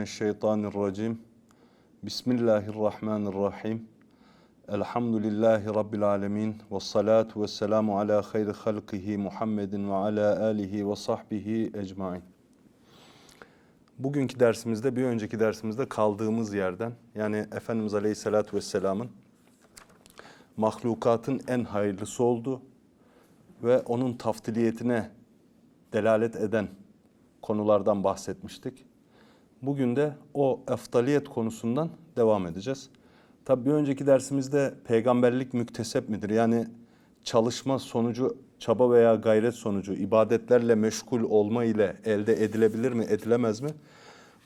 mineşşeytanirracim. Bismillahirrahmanirrahim. Elhamdülillahi Rabbil alemin. Ve salatu ve selamu ala hayri halkihi Muhammedin ve ala alihi ve sahbihi ecmain. Bugünkü dersimizde bir önceki dersimizde kaldığımız yerden yani Efendimiz Aleyhisselatü Vesselam'ın mahlukatın en hayırlısı oldu ve onun taftiliyetine delalet eden konulardan bahsetmiştik. Bugün de o eftaliyet konusundan devam edeceğiz. Tabi bir önceki dersimizde peygamberlik müktesep midir? Yani çalışma sonucu, çaba veya gayret sonucu, ibadetlerle meşgul olma ile elde edilebilir mi, edilemez mi?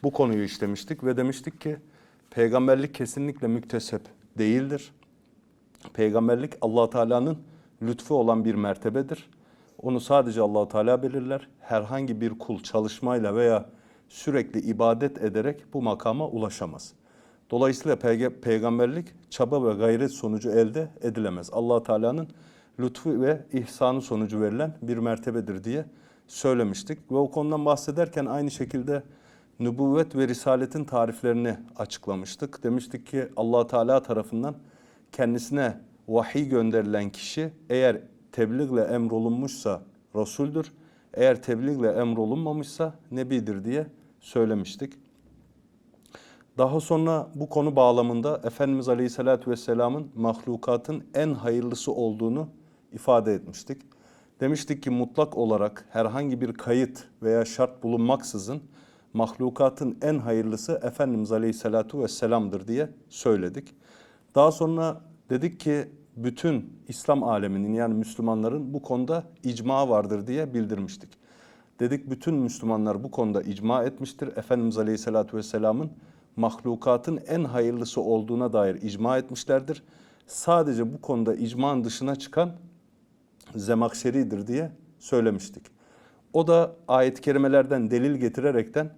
Bu konuyu işlemiştik ve demiştik ki peygamberlik kesinlikle müktesep değildir. Peygamberlik allah Teala'nın lütfu olan bir mertebedir. Onu sadece allah Teala belirler. Herhangi bir kul çalışmayla veya sürekli ibadet ederek bu makama ulaşamaz. Dolayısıyla peyg- peygamberlik çaba ve gayret sonucu elde edilemez. allah Teala'nın lütfu ve ihsanı sonucu verilen bir mertebedir diye söylemiştik. Ve o konudan bahsederken aynı şekilde nübüvvet ve risaletin tariflerini açıklamıştık. Demiştik ki allah Teala tarafından kendisine vahiy gönderilen kişi eğer tebliğle emrolunmuşsa Resul'dür. Eğer tebliğle emrolunmamışsa Nebidir diye söylemiştik. Daha sonra bu konu bağlamında Efendimiz Aleyhisselatü Vesselam'ın mahlukatın en hayırlısı olduğunu ifade etmiştik. Demiştik ki mutlak olarak herhangi bir kayıt veya şart bulunmaksızın mahlukatın en hayırlısı Efendimiz Aleyhisselatü Vesselam'dır diye söyledik. Daha sonra dedik ki bütün İslam aleminin yani Müslümanların bu konuda icma vardır diye bildirmiştik. Dedik bütün Müslümanlar bu konuda icma etmiştir. Efendimiz Aleyhisselatü Vesselam'ın mahlukatın en hayırlısı olduğuna dair icma etmişlerdir. Sadece bu konuda icmanın dışına çıkan Zemakşeri'dir diye söylemiştik. O da ayet-i kerimelerden delil getirerekten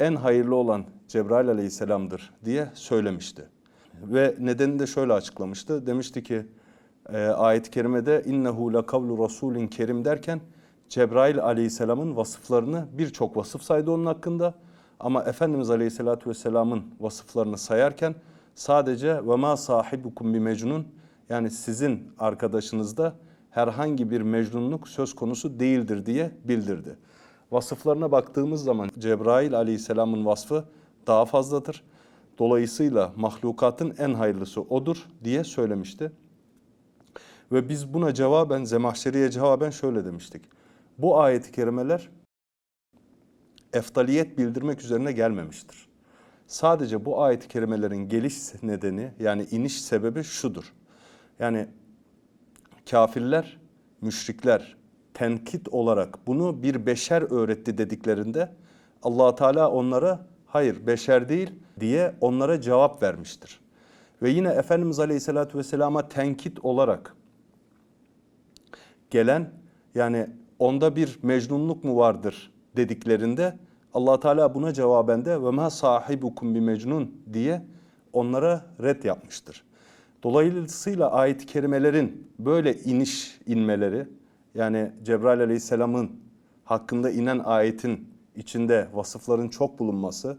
en hayırlı olan Cebrail aleyhisselamdır diye söylemişti. Ve nedenini de şöyle açıklamıştı. Demişti ki e, ayet-i kerimede innehu la kavlu rasulin kerim derken Cebrail aleyhisselamın vasıflarını birçok vasıf saydı onun hakkında. Ama Efendimiz aleyhisselatü vesselamın vasıflarını sayarken sadece ve ma sahibukum bi mecnun yani sizin arkadaşınızda herhangi bir mecnunluk söz konusu değildir diye bildirdi. Vasıflarına baktığımız zaman Cebrail aleyhisselamın vasfı daha fazladır. Dolayısıyla mahlukatın en hayırlısı odur diye söylemişti. Ve biz buna cevaben, Zemahşeri'ye cevaben şöyle demiştik. Bu ayeti kerimeler eftaliyet bildirmek üzerine gelmemiştir. Sadece bu ayet-i kerimelerin geliş nedeni yani iniş sebebi şudur. Yani kafirler, müşrikler tenkit olarak bunu bir beşer öğretti dediklerinde allah Teala onlara hayır beşer değil diye onlara cevap vermiştir. Ve yine Efendimiz Aleyhisselatü Vesselam'a tenkit olarak gelen yani onda bir mecnunluk mu vardır dediklerinde allah Teala buna cevaben de ve ma sahibukum bi mecnun diye onlara red yapmıştır. Dolayısıyla ayet-i kerimelerin böyle iniş inmeleri yani Cebrail aleyhisselamın hakkında inen ayetin içinde vasıfların çok bulunması,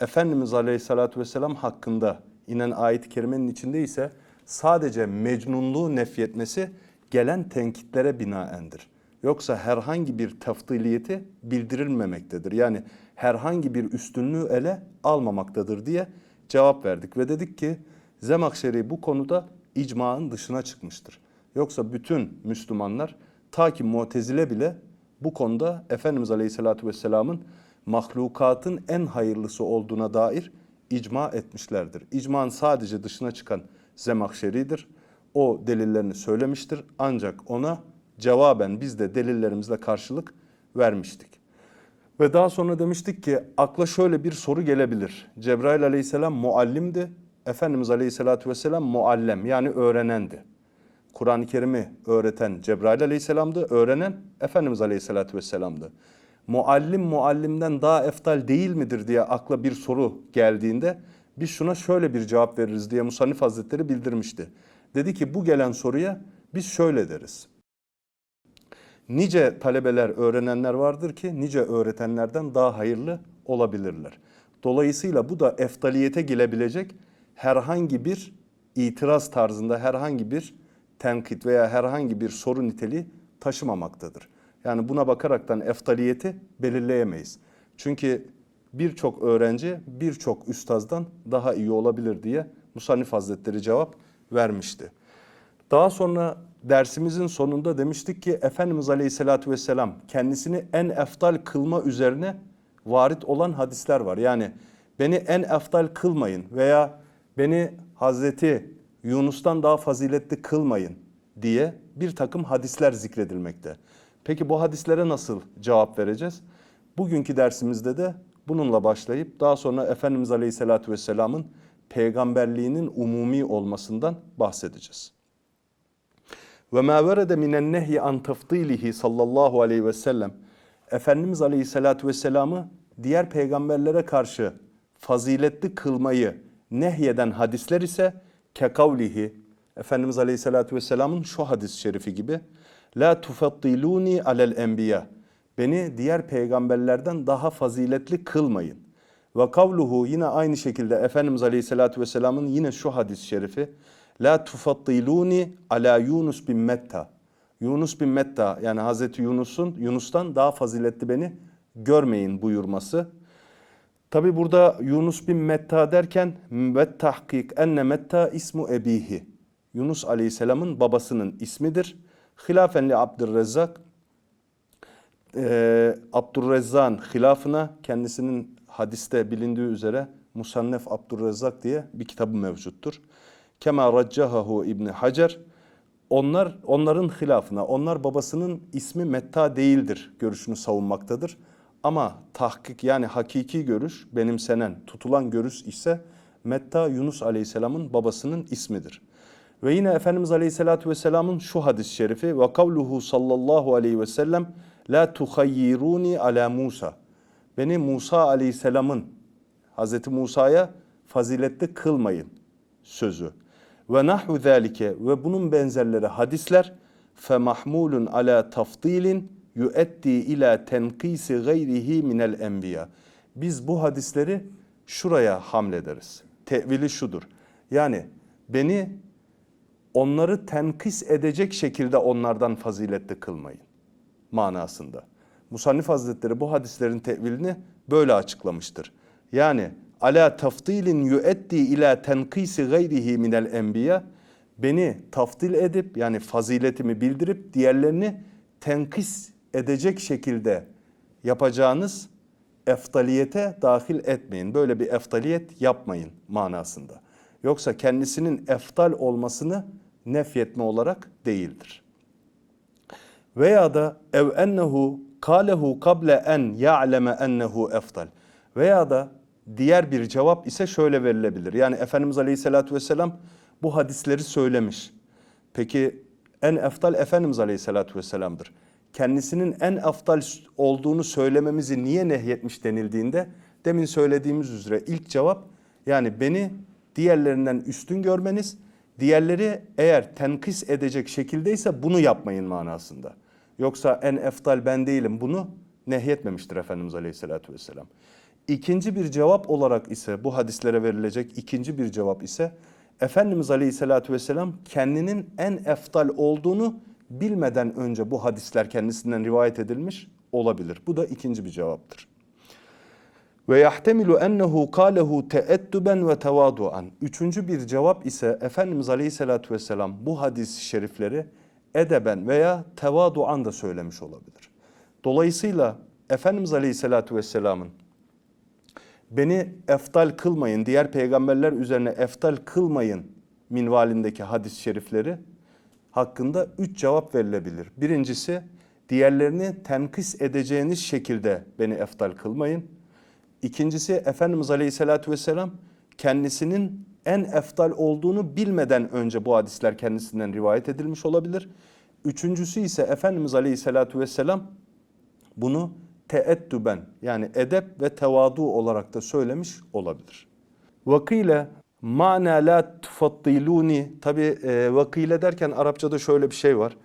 Efendimiz aleyhissalatü vesselam hakkında inen ayet-i kerimenin içinde ise sadece mecnunluğu nefyetmesi gelen tenkitlere binaendir. Yoksa herhangi bir teftiliyeti bildirilmemektedir. Yani herhangi bir üstünlüğü ele almamaktadır diye cevap verdik. Ve dedik ki Zemakşeri bu konuda icmanın dışına çıkmıştır. Yoksa bütün Müslümanlar ta ki Mu'tezile bile bu konuda Efendimiz Aleyhisselatü Vesselam'ın mahlukatın en hayırlısı olduğuna dair icma etmişlerdir. İcmanın sadece dışına çıkan Zemakşeri'dir. O delillerini söylemiştir ancak ona cevaben biz de delillerimizle karşılık vermiştik. Ve daha sonra demiştik ki akla şöyle bir soru gelebilir. Cebrail aleyhisselam muallimdi. Efendimiz aleyhissalatü vesselam muallem yani öğrenendi. Kur'an-ı Kerim'i öğreten Cebrail aleyhisselamdı, öğrenen Efendimiz aleyhissalatü vesselamdı. Muallim muallimden daha eftal değil midir diye akla bir soru geldiğinde biz şuna şöyle bir cevap veririz diye Musannif Hazretleri bildirmişti. Dedi ki bu gelen soruya biz şöyle deriz. Nice talebeler, öğrenenler vardır ki nice öğretenlerden daha hayırlı olabilirler. Dolayısıyla bu da eftaliyete gelebilecek herhangi bir itiraz tarzında herhangi bir tenkit veya herhangi bir soru niteliği taşımamaktadır. Yani buna bakaraktan eftaliyeti belirleyemeyiz. Çünkü birçok öğrenci birçok üstazdan daha iyi olabilir diye Musannif Hazretleri cevap vermişti. Daha sonra dersimizin sonunda demiştik ki Efendimiz Aleyhisselatü Vesselam kendisini en eftal kılma üzerine varit olan hadisler var. Yani beni en eftal kılmayın veya beni Hazreti Yunus'tan daha faziletli kılmayın diye bir takım hadisler zikredilmekte. Peki bu hadislere nasıl cevap vereceğiz? Bugünkü dersimizde de bununla başlayıp daha sonra Efendimiz Aleyhisselatü Vesselam'ın peygamberliğinin umumi olmasından bahsedeceğiz. Ve ma verede minen nehyi an tafdilihi sallallahu aleyhi ve sellem Efendimiz Aleyhisselatü Vesselam'ı diğer peygamberlere karşı faziletli kılmayı nehyeden hadisler ise kekavlihi Efendimiz Aleyhisselatü Vesselam'ın şu hadis-i şerifi gibi La tufaddiluni alel enbiya Beni diğer peygamberlerden daha faziletli kılmayın. Ve kavluhu yine aynı şekilde Efendimiz Aleyhisselatü Vesselam'ın yine şu hadis-i şerifi La tufaddiluni ala Yunus bin Metta. Yunus bin Metta yani Hazreti Yunus'un Yunus'tan daha faziletli beni görmeyin buyurması. Tabi burada Yunus bin Metta derken ve tahkik enne Metta ismu ebihi. Yunus Aleyhisselam'ın babasının ismidir. Hilafen li Abdurrezzak e, Abdurrezzak'ın hilafına kendisinin hadiste bilindiği üzere Musannef Abdurrezzak diye bir kitabı mevcuttur. Kema raccahahu İbni Hacer onlar onların hilafına onlar babasının ismi Metta değildir görüşünü savunmaktadır. Ama tahkik yani hakiki görüş benimsenen tutulan görüş ise Metta Yunus Aleyhisselam'ın babasının ismidir. Ve yine Efendimiz Aleyhisselatü Vesselam'ın şu hadis-i şerifi ve kavluhu sallallahu aleyhi ve sellem la tuhayyiruni ala Musa. Beni Musa Aleyhisselam'ın Hazreti Musa'ya faziletli kılmayın sözü. Ve nahvu zalike ve bunun benzerleri hadisler fe mahmulun ala tafdilin yuetti ila tenkisi gayrihi minel enbiya. Biz bu hadisleri şuraya hamlederiz. Tevili şudur. Yani beni onları tenkis edecek şekilde onlardan faziletli kılmayın manasında. Musannif Hazretleri bu hadislerin tevilini böyle açıklamıştır. Yani ala tafdilin yuetti ila tenkisi gayrihi minel enbiya beni tafdil edip yani faziletimi bildirip diğerlerini tenkis edecek şekilde yapacağınız eftaliyete dahil etmeyin. Böyle bir eftaliyet yapmayın manasında. Yoksa kendisinin eftal olmasını nefyetme olarak değildir. Veya da ev ennehu kalehu kable en ya'leme ennehu eftal. Veya da diğer bir cevap ise şöyle verilebilir. Yani Efendimiz Aleyhisselatü Vesselam bu hadisleri söylemiş. Peki en eftal Efendimiz Aleyhisselatü Vesselam'dır. Kendisinin en eftal olduğunu söylememizi niye nehyetmiş denildiğinde demin söylediğimiz üzere ilk cevap yani beni diğerlerinden üstün görmeniz, diğerleri eğer tenkis edecek şekildeyse bunu yapmayın manasında. Yoksa en eftal ben değilim bunu nehyetmemiştir Efendimiz Aleyhisselatü Vesselam. İkinci bir cevap olarak ise bu hadislere verilecek ikinci bir cevap ise Efendimiz Aleyhisselatü Vesselam kendinin en eftal olduğunu bilmeden önce bu hadisler kendisinden rivayet edilmiş olabilir. Bu da ikinci bir cevaptır. Ve yahtemilu ennehu kalehu teedduben ve tevaduan. Üçüncü bir cevap ise Efendimiz Aleyhisselatü Vesselam bu hadis-i şerifleri edeben veya tevaduan da söylemiş olabilir. Dolayısıyla Efendimiz Aleyhisselatü Vesselam'ın beni eftal kılmayın, diğer peygamberler üzerine eftal kılmayın minvalindeki hadis-i şerifleri hakkında üç cevap verilebilir. Birincisi diğerlerini tenkis edeceğiniz şekilde beni eftal kılmayın. İkincisi Efendimiz Aleyhisselatü Vesselam kendisinin en eftal olduğunu bilmeden önce bu hadisler kendisinden rivayet edilmiş olabilir. Üçüncüsü ise Efendimiz Aleyhisselatü Vesselam bunu teeddüben yani edep ve tevadu olarak da söylemiş olabilir. Vakile mana la tufaddiluni tabi e, vakile derken Arapçada şöyle bir şey var.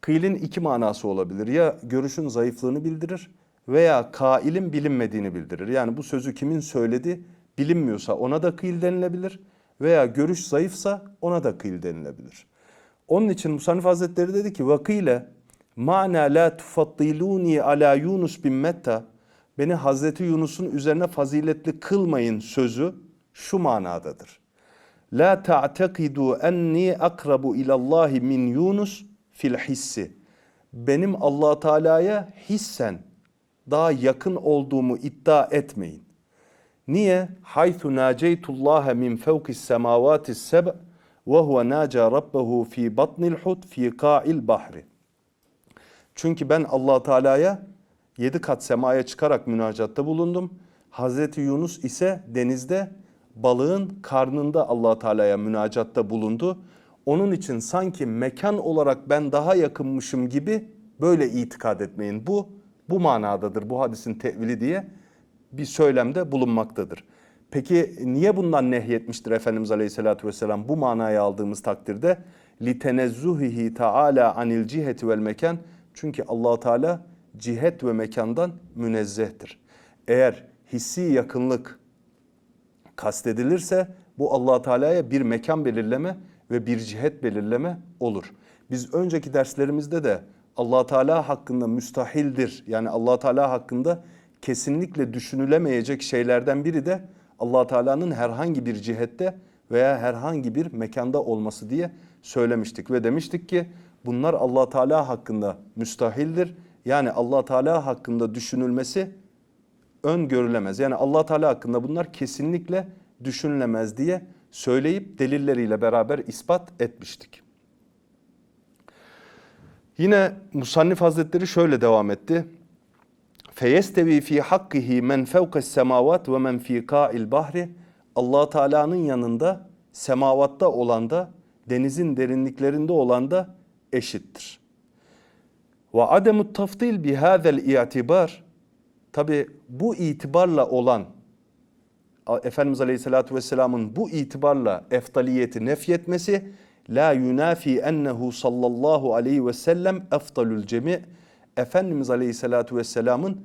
Kıylin iki manası olabilir. Ya görüşün zayıflığını bildirir veya kailin bilinmediğini bildirir. Yani bu sözü kimin söyledi bilinmiyorsa ona da kıyıl denilebilir veya görüş zayıfsa ona da kıyıl denilebilir. Onun için Musannif Hazretleri dedi ki vakile mana la tufaddiluni ala Yunus bin Metta beni Hazreti Yunus'un üzerine faziletli kılmayın sözü şu manadadır. La ta'takidu enni akrabu ilallahi min Yunus fil hissi. Benim Allah Teala'ya hissen daha yakın olduğumu iddia etmeyin. Niye? Haythu naceytullaha min fevkis semavati seb' ve huve naca rabbehu fi batnil hut fi ka'il bahri. Çünkü ben Allah Teala'ya yedi kat semaya çıkarak münacatta bulundum. Hazreti Yunus ise denizde balığın karnında Allah Teala'ya münacatta bulundu. Onun için sanki mekan olarak ben daha yakınmışım gibi böyle itikad etmeyin. Bu bu manadadır bu hadisin tevili diye bir söylemde bulunmaktadır. Peki niye bundan nehyetmiştir Efendimiz Aleyhisselatü Vesselam bu manayı aldığımız takdirde? لِتَنَزُّهِهِ Teala anil ciheti vel mekan. çünkü allah Teala cihet ve mekandan münezzehtir. Eğer hissi yakınlık kastedilirse bu allah Teala'ya bir mekan belirleme ve bir cihet belirleme olur. Biz önceki derslerimizde de allah Teala hakkında müstahildir. Yani allah Teala hakkında kesinlikle düşünülemeyecek şeylerden biri de allah Teala'nın herhangi bir cihette veya herhangi bir mekanda olması diye söylemiştik. Ve demiştik ki bunlar allah Teala hakkında müstahildir. Yani allah Teala hakkında düşünülmesi öngörülemez. Yani allah Teala hakkında bunlar kesinlikle düşünülemez diye söyleyip delilleriyle beraber ispat etmiştik. Yine Musannif Hazretleri şöyle devam etti. Feyestevi fi hakkihi men fevkes semavat ve men fi ka'il bahri. Allah Teala'nın yanında semavatta olan da denizin derinliklerinde olan da eşittir. Ve ademut taftil bi hadal i'tibar. Tabi bu itibarla olan Efendimiz Aleyhisselatü Vesselam'ın bu itibarla eftaliyeti nefyetmesi la yunafi ennehu sallallahu aleyhi ve sellem eftalül cemi Efendimiz Aleyhisselatü Vesselam'ın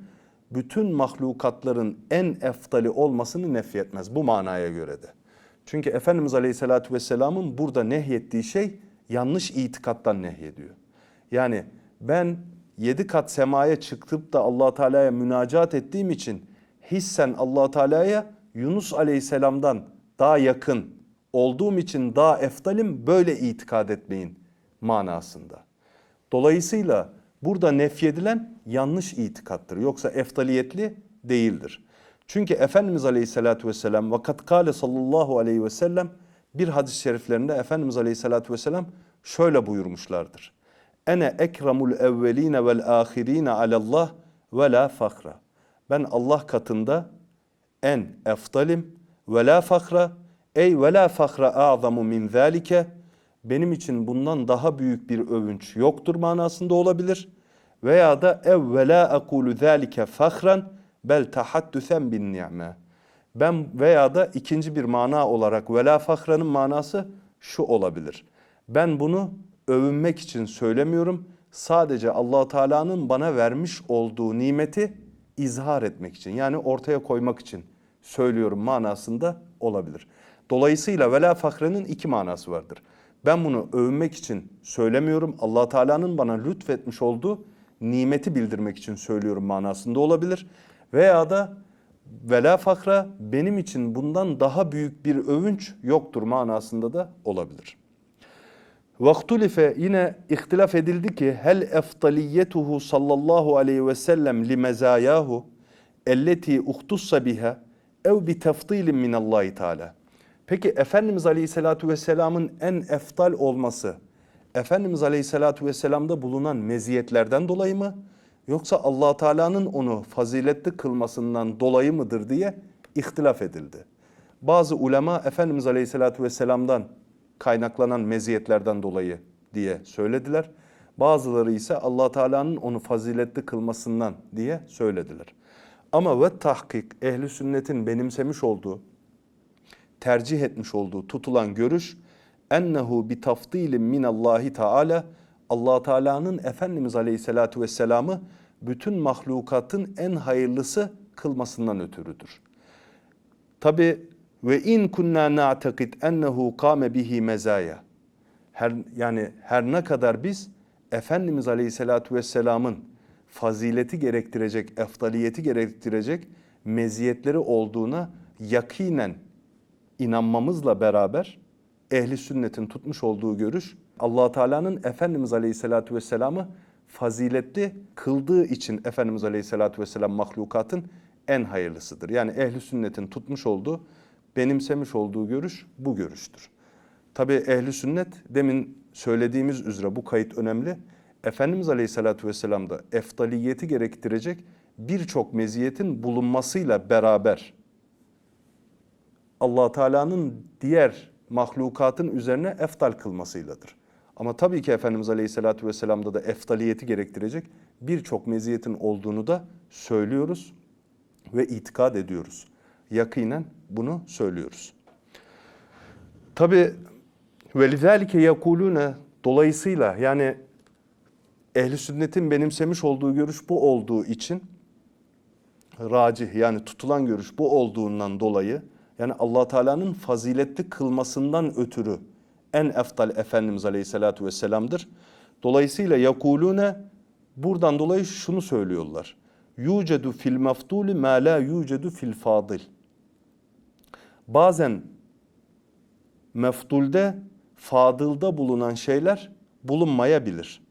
bütün mahlukatların en eftali olmasını nefyetmez bu manaya göre de. Çünkü Efendimiz Aleyhisselatü Vesselam'ın burada nehyettiği şey yanlış itikattan nehyediyor. Yani ben yedi kat semaya çıkıp da allah Teala'ya münacat ettiğim için hissen allah Teala'ya Yunus Aleyhisselam'dan daha yakın olduğum için daha eftalim böyle itikad etmeyin manasında. Dolayısıyla burada nefyedilen yanlış itikattır. Yoksa eftaliyetli değildir. Çünkü Efendimiz Aleyhisselatü Vesselam vakat kale sallallahu aleyhi ve sellem bir hadis-i şeriflerinde Efendimiz Aleyhisselatü Vesselam şöyle buyurmuşlardır. Ene ekramul evveline vel ahirine alallah ve la fakra. Ben Allah katında en eftalim ve la fakra ey ve la fakra a'zamu min zalike benim için bundan daha büyük bir övünç yoktur manasında olabilir. Veya da ev ve la ekulu zalike fakran bel tahaddüsen bin ni'me. Ben veya da ikinci bir mana olarak vela fakranın manası şu olabilir. Ben bunu övünmek için söylemiyorum. Sadece allah Teala'nın bana vermiş olduğu nimeti izhar etmek için yani ortaya koymak için söylüyorum manasında olabilir. Dolayısıyla vela fakrenin iki manası vardır. Ben bunu övünmek için söylemiyorum. allah Teala'nın bana lütfetmiş olduğu nimeti bildirmek için söylüyorum manasında olabilir. Veya da vela fakra benim için bundan daha büyük bir övünç yoktur manasında da olabilir. Vaktulife yine ihtilaf edildi ki hel eftaliyetuhu sallallahu aleyhi ve sellem li mezayahu elleti uhtussa biha ev bi tefdilin minallahi teala. Peki Efendimiz Aleyhisselatü Vesselam'ın en eftal olması Efendimiz Aleyhisselatü Vesselam'da bulunan meziyetlerden dolayı mı yoksa allah Teala'nın onu faziletli kılmasından dolayı mıdır diye ihtilaf edildi. Bazı ulema Efendimiz Aleyhisselatü Vesselam'dan kaynaklanan meziyetlerden dolayı diye söylediler. Bazıları ise allah Teala'nın onu faziletli kılmasından diye söylediler. Ama ve tahkik ehli sünnetin benimsemiş olduğu, tercih etmiş olduğu tutulan görüş ennehu bi tafdilin min Allahi Teala Allah Teala'nın Efendimiz Aleyhissalatu vesselam'ı bütün mahlukatın en hayırlısı kılmasından ötürüdür. Tabi ve in kunna na'takid ennehu kâme bihi mezaya. Her, yani her ne kadar biz Efendimiz Aleyhisselatü Vesselam'ın fazileti gerektirecek, eftaliyeti gerektirecek meziyetleri olduğuna yakinen inanmamızla beraber ehli sünnetin tutmuş olduğu görüş Allah Teala'nın Efendimiz Aleyhisselatü Vesselam'ı faziletli kıldığı için Efendimiz Aleyhisselatü Vesselam mahlukatın en hayırlısıdır. Yani ehli sünnetin tutmuş olduğu, benimsemiş olduğu görüş bu görüştür. Tabi ehli sünnet demin söylediğimiz üzere bu kayıt önemli. Efendimiz Aleyhisselatü Vesselam'da eftaliyeti gerektirecek birçok meziyetin bulunmasıyla beraber allah Teala'nın diğer mahlukatın üzerine eftal kılmasıyladır. Ama tabii ki Efendimiz Aleyhisselatü Vesselam'da da eftaliyeti gerektirecek birçok meziyetin olduğunu da söylüyoruz ve itikad ediyoruz. Yakinen bunu söylüyoruz. Tabi velizalike yekulune dolayısıyla yani ehli sünnetin benimsemiş olduğu görüş bu olduğu için racih yani tutulan görüş bu olduğundan dolayı yani Allah Teala'nın faziletli kılmasından ötürü en eftal Efendimiz Aleyhisselatü Vesselam'dır. Dolayısıyla yakulune buradan dolayı şunu söylüyorlar. Yucedu fil meftuli ma la yucedu fil fadil. Bazen meftulde, fadılda bulunan şeyler bulunmayabilir.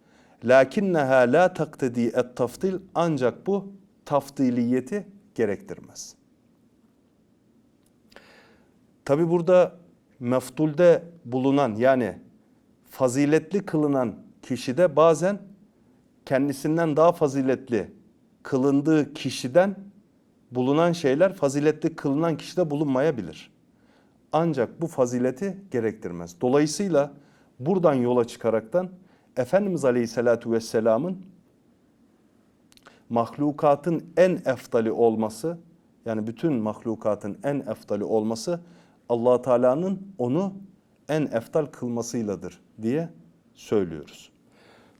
Lakinneha la taktedi et taftil ancak bu taftiliyeti gerektirmez. Tabi burada meftulde bulunan yani faziletli kılınan kişide bazen kendisinden daha faziletli kılındığı kişiden bulunan şeyler faziletli kılınan kişide bulunmayabilir. Ancak bu fazileti gerektirmez. Dolayısıyla buradan yola çıkaraktan Efendimiz Aleyhisselatü Vesselam'ın mahlukatın en eftali olması yani bütün mahlukatın en eftali olması allah Teala'nın onu en eftal kılmasıyladır diye söylüyoruz.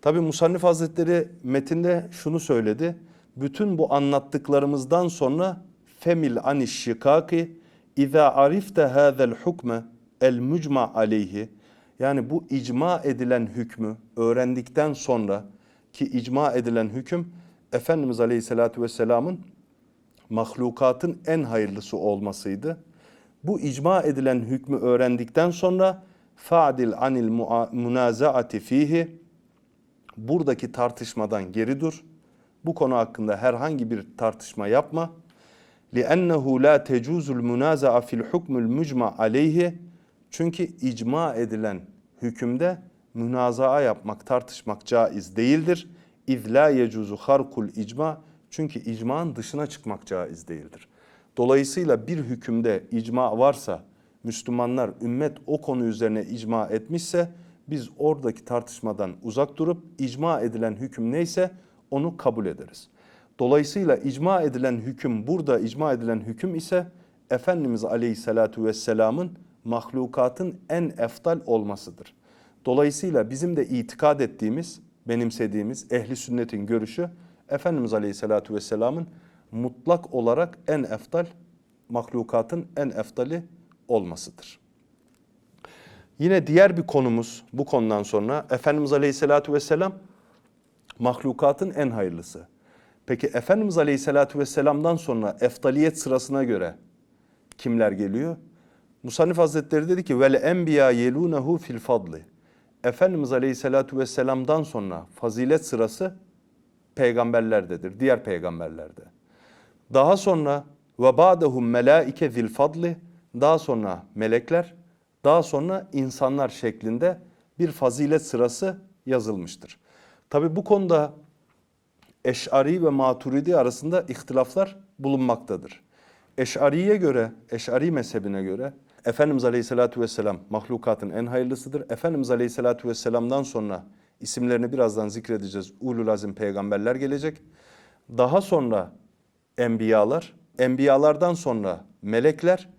Tabi Musannif Hazretleri metinde şunu söyledi. Bütün bu anlattıklarımızdan sonra femil aniş şikaki İza arifte hâzel hukme el mücma aleyhi yani bu icma edilen hükmü öğrendikten sonra ki icma edilen hüküm Efendimiz Aleyhisselatü Vesselam'ın mahlukatın en hayırlısı olmasıydı Bu icma edilen hükmü öğrendikten sonra fa'dil anil munazaati fihi buradaki tartışmadan geri dur. Bu konu hakkında herhangi bir tartışma yapma. لِأَنَّهُ لَا تَجُوزُ الْمُنَازَعَ فِي الْحُكْمِ الْمُجْمَعَ عَلَيْهِ Çünkü icma edilen hükümde münazaa yapmak, tartışmak caiz değildir. اِذْ لَا يَجُوزُ خَرْقُ icma Çünkü icmanın dışına çıkmak caiz değildir. Dolayısıyla bir hükümde icma varsa, Müslümanlar, ümmet o konu üzerine icma etmişse, biz oradaki tartışmadan uzak durup icma edilen hüküm neyse onu kabul ederiz. Dolayısıyla icma edilen hüküm burada icma edilen hüküm ise Efendimiz Aleyhisselatü Vesselam'ın mahlukatın en eftal olmasıdır. Dolayısıyla bizim de itikad ettiğimiz, benimsediğimiz ehli sünnetin görüşü Efendimiz Aleyhisselatü Vesselam'ın mutlak olarak en eftal, mahlukatın en eftali olmasıdır. Yine diğer bir konumuz bu konudan sonra Efendimiz Aleyhisselatü Vesselam mahlukatın en hayırlısı. Peki Efendimiz Aleyhisselatü Vesselam'dan sonra eftaliyet sırasına göre kimler geliyor? Musannif Hazretleri dedi ki vel enbiya yelunehu fil fadli. Efendimiz Aleyhisselatü Vesselam'dan sonra fazilet sırası peygamberlerdedir, diğer peygamberlerde. Daha sonra ve ba'dehum melaike zil fadli, daha sonra melekler, daha sonra insanlar şeklinde bir fazilet sırası yazılmıştır. Tabi bu konuda Eş'ari ve Maturidi arasında ihtilaflar bulunmaktadır. Eş'ariye göre, Eş'ari mezhebine göre Efendimiz Aleyhisselatü Vesselam mahlukatın en hayırlısıdır. Efendimiz Aleyhisselatü Vesselam'dan sonra isimlerini birazdan zikredeceğiz. Ulul azim peygamberler gelecek. Daha sonra enbiyalar, enbiyalardan sonra melekler,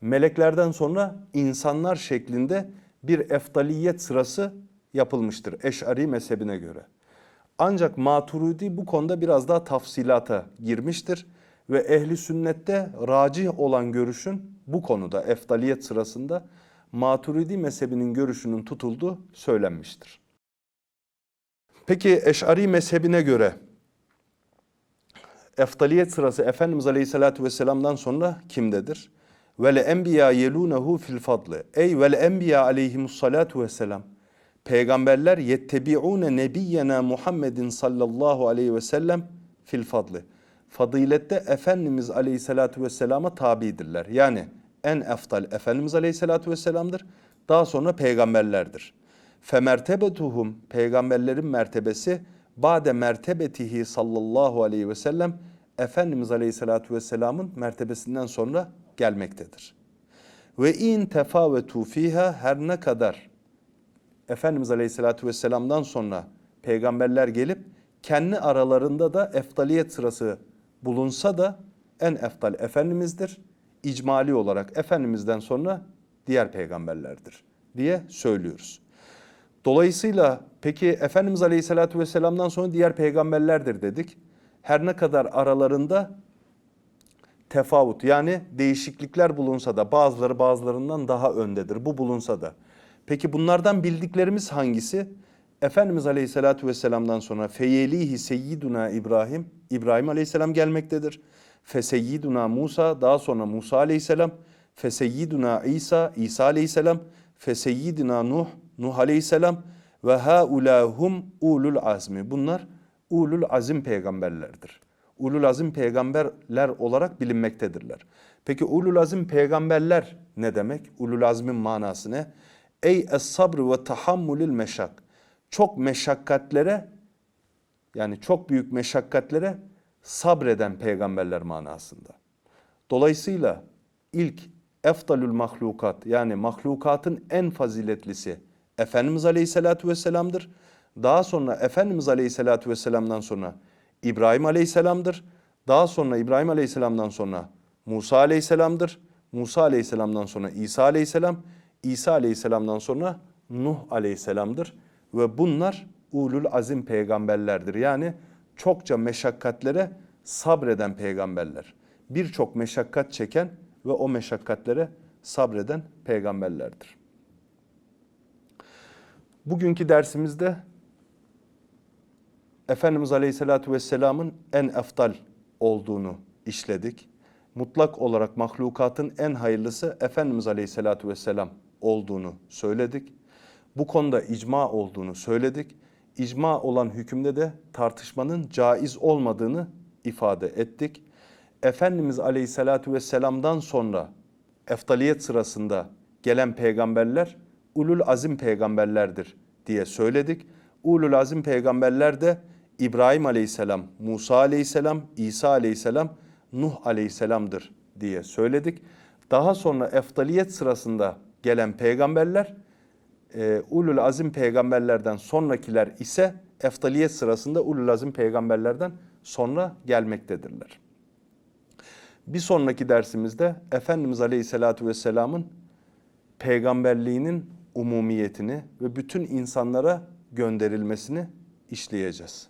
meleklerden sonra insanlar şeklinde bir eftaliyet sırası yapılmıştır Eş'ari mezhebine göre. Ancak Maturidi bu konuda biraz daha tafsilata girmiştir ve ehli sünnette racih olan görüşün bu konuda efdaliyet sırasında Maturidi mezhebinin görüşünün tutulduğu söylenmiştir. Peki Eş'ari mezhebine göre efdaliyet sırası Efendimiz Aleyhisselatü Vesselam'dan sonra kimdedir? Vel enbiya yelunehu fil fadli. Ey vel enbiya aleyhimussalatu vesselam. Peygamberler yettebi'une nebiyyena Muhammedin sallallahu aleyhi ve sellem fil fadli. Fadilette Efendimiz Aleyhisselatü Vesselam'a tabidirler. Yani en eftal Efendimiz Aleyhisselatü Vesselam'dır. Daha sonra peygamberlerdir. Femertebetuhum peygamberlerin mertebesi bade mertebetihi sallallahu aleyhi ve sellem Efendimiz Aleyhisselatü Vesselam'ın mertebesinden sonra gelmektedir. Ve in tefavetu fiha her ne kadar Efendimiz Aleyhisselatü Vesselam'dan sonra peygamberler gelip kendi aralarında da eftaliyet sırası bulunsa da en eftal Efendimiz'dir. İcmali olarak Efendimiz'den sonra diğer peygamberlerdir diye söylüyoruz. Dolayısıyla peki Efendimiz Aleyhisselatü Vesselam'dan sonra diğer peygamberlerdir dedik. Her ne kadar aralarında tefavut yani değişiklikler bulunsa da bazıları bazılarından daha öndedir. Bu bulunsa da. Peki bunlardan bildiklerimiz hangisi? Efendimiz Aleyhisselatü Vesselam'dan sonra feyelihi seyyiduna İbrahim, İbrahim Aleyhisselam gelmektedir. Feseyyiduna Musa, daha sonra Musa Aleyhisselam. Feseyyiduna İsa, İsa Aleyhisselam. Feseyyidina Nuh, Nuh Aleyhisselam. Ve haulahum ulul azmi. Bunlar ulul azim peygamberlerdir. Ulul azim peygamberler olarak bilinmektedirler. Peki ulul azim peygamberler ne demek? Ulul azmin manası ne? Ey es-sabr ve tahammülül meşak. Çok meşakkatlere yani çok büyük meşakkatlere sabreden peygamberler manasında. Dolayısıyla ilk eftalül mahlukat yani mahlukatın en faziletlisi Efendimiz Aleyhisselatü Vesselam'dır. Daha sonra Efendimiz Aleyhisselatü Vesselam'dan sonra İbrahim Aleyhisselam'dır. Daha sonra İbrahim Aleyhisselam'dan sonra Musa Aleyhisselam'dır. Musa Aleyhisselam'dan sonra İsa Aleyhisselam. İsa Aleyhisselam'dan sonra Nuh Aleyhisselam'dır. Ve bunlar ulul azim peygamberlerdir. Yani çokça meşakkatlere sabreden peygamberler. Birçok meşakkat çeken ve o meşakkatlere sabreden peygamberlerdir. Bugünkü dersimizde Efendimiz Aleyhisselatü Vesselam'ın en eftal olduğunu işledik. Mutlak olarak mahlukatın en hayırlısı Efendimiz Aleyhisselatü Vesselam olduğunu söyledik. Bu konuda icma olduğunu söyledik. İcma olan hükümde de tartışmanın caiz olmadığını ifade ettik. Efendimiz Aleyhisselatü Vesselam'dan sonra eftaliyet sırasında gelen peygamberler ulul azim peygamberlerdir diye söyledik. Ulul azim peygamberler de İbrahim Aleyhisselam, Musa Aleyhisselam, İsa Aleyhisselam, Nuh Aleyhisselam'dır diye söyledik. Daha sonra eftaliyet sırasında gelen peygamberler e, ulul azim peygamberlerden sonrakiler ise eftaliyet sırasında ulul azim peygamberlerden sonra gelmektedirler. Bir sonraki dersimizde Efendimiz Aleyhisselatü Vesselam'ın peygamberliğinin umumiyetini ve bütün insanlara gönderilmesini işleyeceğiz.